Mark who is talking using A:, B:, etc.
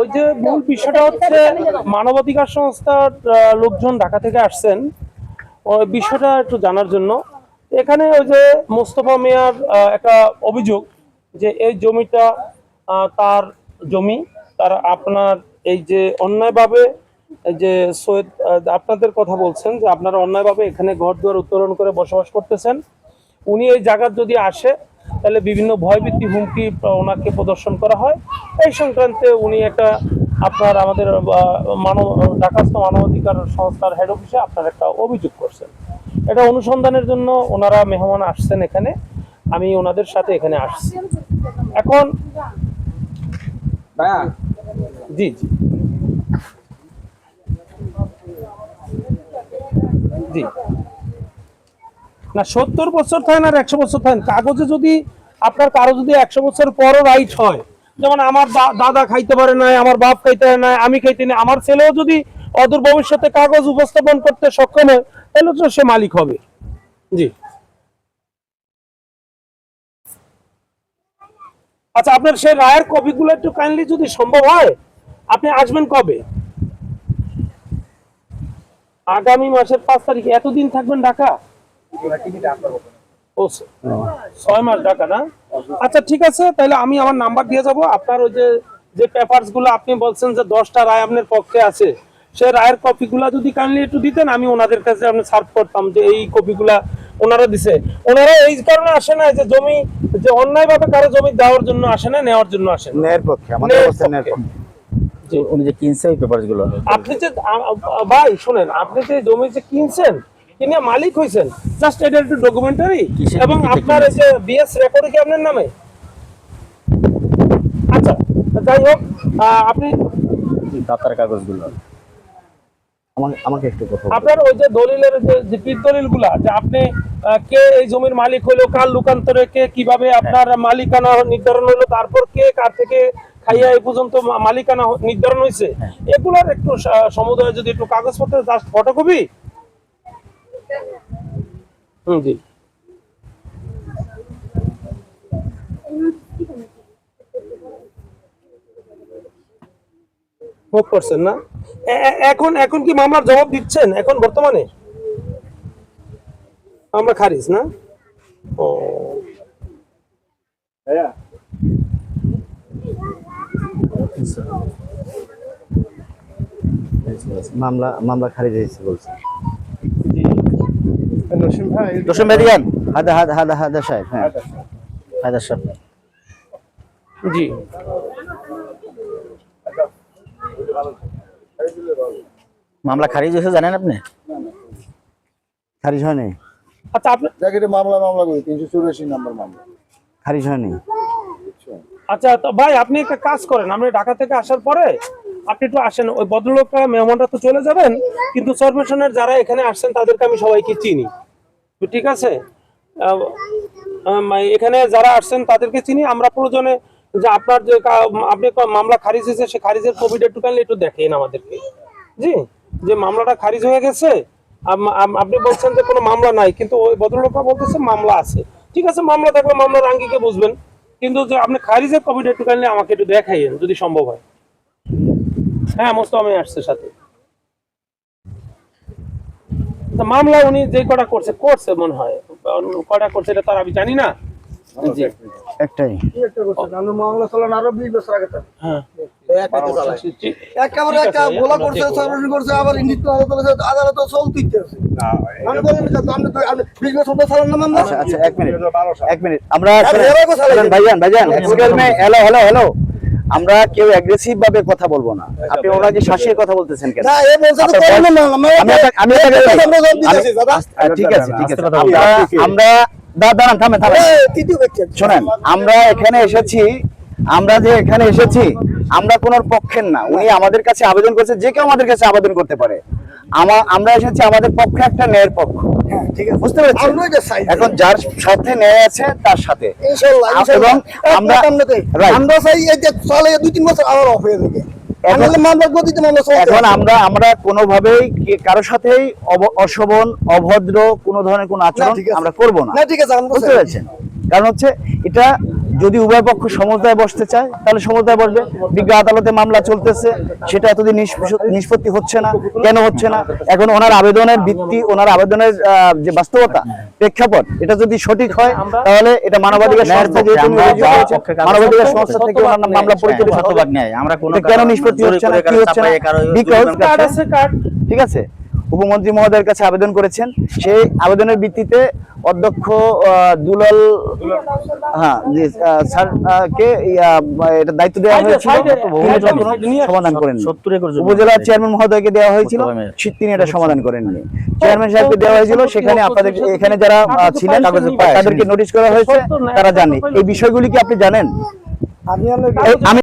A: ওই যে মূল বিষয়টা হচ্ছে মানবাধিকার সংস্থার লোকজন ঢাকা থেকে আসছেন। ওই বিষয়টা একটু জানার জন্য। এখানে ওই যে মোস্তফা মিয়ার একটা অভিযোগ যে এই জমিটা তার জমি, তার আপনার এই যে অন্যায়ভাবে যে সৈয়দ আপনাদের কথা বলছেন যে আপনারা অন্যায়ভাবে এখানে ঘর দুয়ার উত্তোলন করে বসবাস করতেছেন। উনি এই জায়গার যদি আসে তাহলে বিভিন্ন ভয়ভীতি হুমকি ওনাকে প্রদর্শন করা হয়। এই সংক্রান্তে উনি একটা আপনার আমাদের মানব ঢাকাস্থ মানবাধিকার সংস্থার হেড অফিসে আপনার একটা অভিযোগ করছেন। এটা অনুসন্ধানের জন্য ওনারা মেহমান আসছেন এখানে। আমি ওনাদের সাথে এখানে আসছি। এখন জি জি। জি। না, সত্তর বছর থাকেন আর একশো বছর থাকেন। কাগজে যদি আপনার কারও যদি একশো বছর পরও রাইট হয়, যেমন আমার দাদা খাইতে পারে নাই, আমার বাপ খাইতে পারে নাই, আমি খাইতে নাই, আমার ছেলেও যদি অদূর ভবিষ্যতে কাগজ উপস্থাপন করতে সক্ষম হয়, তাহলে তো সে মালিক হবে। জি। আচ্ছা আপনার সেই রায়ের কপিগুলো একটু কাইন্ডলি যদি সম্ভব হয়, আপনি আসবেন কবে? আগামী মাসের পাঁচ তারিখে। এতদিন থাকবেন ঢাকা? ও ছয় মাস ঢাকা না আচ্ছা ঠিক আছে তাহলে আমি আমার নাম্বার দিয়ে যাব। আপনার ওই যে যে পেপারস আপনি বলছেন যে দশটা রায় আপনার পক্ষে আছে সেই রায়ের কপিগুলা যদি কাইন্ডলি একটু দিতেন আমি ওনাদের কাছে আপনি সার্ভ করতাম যে এই কপিগুলা ওনারা দিছে। ওনারা এই কারণে আসে না যে জমি যে অন্যায়ভাবে কারও জমি দেওয়ার জন্য আসে না নেওয়ার জন্য আসে না।
B: ন্যায়ের পক্ষে আমাদের অবস্থা ন্যায়ের
A: পক্ষে।
B: পক্ষে। উনি যে কিনছে ওই পেপারসগুলো
A: আপনি যে ভাই শুনেন আপনি যে জমি যে কিনছেন কিনে মালিক হয়েছেন জাস্ট এটা একটু ডকুমেন্টারি এবং আপনার এই যে বিএস রেকর্ড কি আপনার নামে? আচ্ছা যাই হোক আহ, আপনি
B: দাতার কাগজগুলো আমাকে আমাকে একটু কথা
A: আপনার ওই যে দলিলের যে যে পিত দলিলগুলা যে আপনি কে এই জমির মালিক হইল কার লোকান্তরে কে কীভাবে আপনার মালিকানা নির্ধারণ হলো তারপর কে কার থেকে খাইয়া এই পর্যন্ত মালিকানা নির্ধারণ হয়েছে এগুলোর একটু সমুদয় যদি একটু কাগজপত্র জাস্ট ফটোকপি হুম জি। মুভ করছেন না? এখন এখন কি মামলার জবাব দিচ্ছেন? এখন বর্তমানে? আমরা খারিজ না? ও।
B: মামলা মামলা খারিজ হয়েছে বলছে।
C: ভাই
B: হাদা হাদা হাদা হাদা সাহেব হ্যাঁ। হায়দার সাহেব।
A: জি।
B: মামলা খারিজ হয়েছে জানেন আপনি? খারিজ হয়নি?
A: আচ্ছা আপনি
C: জ্যাকেটে মামলা মামলা করি তিনশো চুরাশি নাম্বার মামলা।
B: খারিজ হয়নি?
A: আচ্ছা তো ভাই আপনি একটা কাজ করেন আপনি ঢাকা থেকে আসার পরে আপনি একটু আসেন ওই ভদ্রলোকটা মেহমানরা তো চলে যাবেন কিন্তু চরমেশনের যারা এখানে আসছেন তাদেরকে আমি সবাইকে চিনি। ঠিক আছে? এখানে যারা আসছেন তাদেরকে চিনি, আমরা প্রয়োজনে যে আপনার যে আপনি মামলা খারিজ হয়েছে, সে খারিজের কপিটা একটু কাইন্ডলি একটু দেখেন আমাদেরকে। জি? যে মামলাটা খারিজ হয়ে গেছে, আম- আম- আপনি বলছেন যে কোনো মামলা নাই, কিন্তু ওই ভদ্রলোকটা বলতেছে মামলা আছে। ঠিক আছে, মামলা থাকলে মামলার আঙ্গিকে বুঝবেন, কিন্তু যে আপনি খারিজের কপিটা একটু কাইন্ডলি আমাকে একটু দেখাইয়েন, যদি সম্ভব হয়। হ্যাঁ মোস্তফা আসছে সাথে। তা মামলা উনি যে কটা করছে করছে মনে হয়। কটা করছে এটা তার আমি জানি না।
B: একটাই।
C: আমরা মামলা চালান আরও বিশ বছর আগে
A: হ্যাঁ। ঠিক।
D: একেবারে একটা গোলা করছে
A: দেখব।
D: করছে আবার ইন্ডিট আদালত আদালত আমি বলেন আপনি বিশ বছর তো চালান না মামলা।
B: আচ্ছা আচ্ছা এক মিনিট এক মিনিট। আমরা? ভাইজান ভাইজান হ্যালো হ্যালো হ্যালো আমরা কেউ অ্যাগ্রেসিভ ভাবে কথা বলব না। আপনি ওনাকে শাসিয়ে কথা বলতেছেন কেন?
D: না এ বলছে তো
B: আচ্ছা,
D: না
B: আমি আমি আপনাকে-
D: আমরা জবাব দাদা।
B: আচ্ছা, ঠিক আছে ঠিক আছে। আমরা
C: বলুন।
B: দাঁড়ান থামে
D: থামে তৃতীয় ব্যক্তি আছে।
B: শোনেন আমরা এখানে এসেছি আমরা যে এখানে এসেছি আমরা কোন পক্ষের না। উনি আমাদের কাছে আবেদন করছে যে কেউ আমাদের কাছে আবেদন করতে পারে। আমরা এসেছি আমাদের পক্ষে একটা ন্যায়ের পক্ষ।
D: হ্যাঁ,
B: বুঝতে। এখন যার সাথে ন্যায় আছে তার সাথে।
D: ইনশাআল্লাহ, ইনশাআল্লাহ।
B: এবং আমরা
D: চাই এই যে চলে দুই তিন বছর আবার অফ হয়ে যাবে।
B: এখন-। আমরা আমরা কোনোভাবেই কারোর সাথেই অশোভন অভদ্র কোনো ধরনের কোনো আচরণ আমরা করব না।
D: ঠিক আছে
B: বুঝতে পেরেছেন? কারণ হচ্ছে এটা যদি উভয় পক্ষ সমঝদায় বসতে চায় তাহলে সমঝদায় বসবে। বিজ্ঞ আদালতে মামলা চলতেছে সেটা এতদিন নিষ্পত্তি হচ্ছে না কেন হচ্ছে না? এখন ওনার আবেদনের ভিত্তি ওনার আবেদনের যে বাস্তবতা প্রেক্ষাপট এটা যদি সঠিক হয় তাহলে এটা মানবাধিকার সংস্থা যেহেতু মানবাধিকার সংস্থা থেকে ওনার মামলা পরিচালিত
E: কোনো
B: নিষ্পত্তি হচ্ছে না? কি হচ্ছে না? বিকজ
A: কার্ড আছে কার্ড
B: ঠিক আছে? উপমন্ত্রী মহোদয়ের কাছে আবেদন করেছেন। সেই আবেদনের ভিত্তিতে অধ্যক্ষ দুলাল হ্যাঁ জি স্যার কে এটা দায়িত্ব দেওয়া হয়েছিল। সমাধান করেন উপজেলা চেয়ারম্যান মহোদয়কে দেওয়া হয়েছিল। তিনি এটা সমাধান করেননি। চেয়ারম্যান সাহেবকে দেওয়া হয়েছিল। সেখানে আপনাদের এখানে যারা ছিলেন তাদেরকে নোটিশ করা হয়েছে। তারা জানে। এই বিষয়গুলি কি আপনি জানেন? আমি